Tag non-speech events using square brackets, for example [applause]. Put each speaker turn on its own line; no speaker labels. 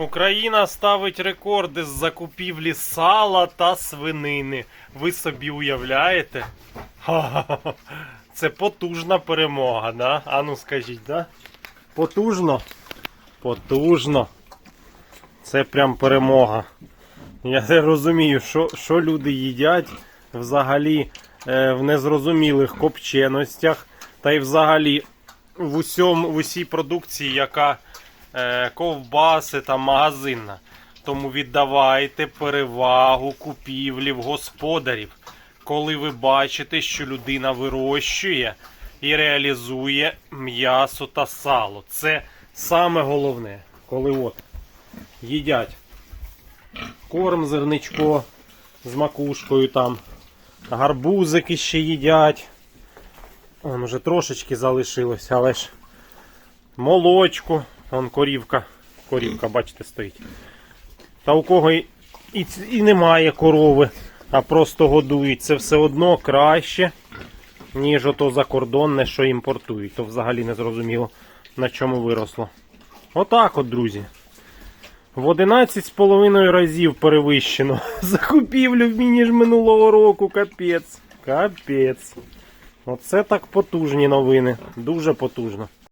Україна ставить рекорди з закупівлі сала та свинини. Ви собі уявляєте? Ха-ха-ха. [laughs] Це потужна перемога, да? Ану скажіть, да? Потужно? Потужно. Це прям перемога. Я не розумію, що, що люди їдять взагалі е, в незрозумілих копченостях, та й взагалі в, усьому, в усій продукції, яка ковбаси та магазинна. Тому віддавайте перевагу купівлі в господарів, коли ви бачите, що людина вирощує і реалізує м'ясо та сало. Це саме головне, коли от їдять корм зерничко з макушкою там, гарбузики ще їдять. Вон уже трошечки залишилось, але ж молочку. Вон корівка. Корівка, бачите, стоїть. Та у кого і, і, і немає корови, а просто годують. Це все одно краще, ніж ото закордонне, що імпортують. То взагалі не зрозуміло, на чому виросло. Отак от, друзі. В 11,5 разів перевищено [laughs] закупівлю ніж минулого року. Капець. Капець. Оце так потужні новини. Дуже потужно.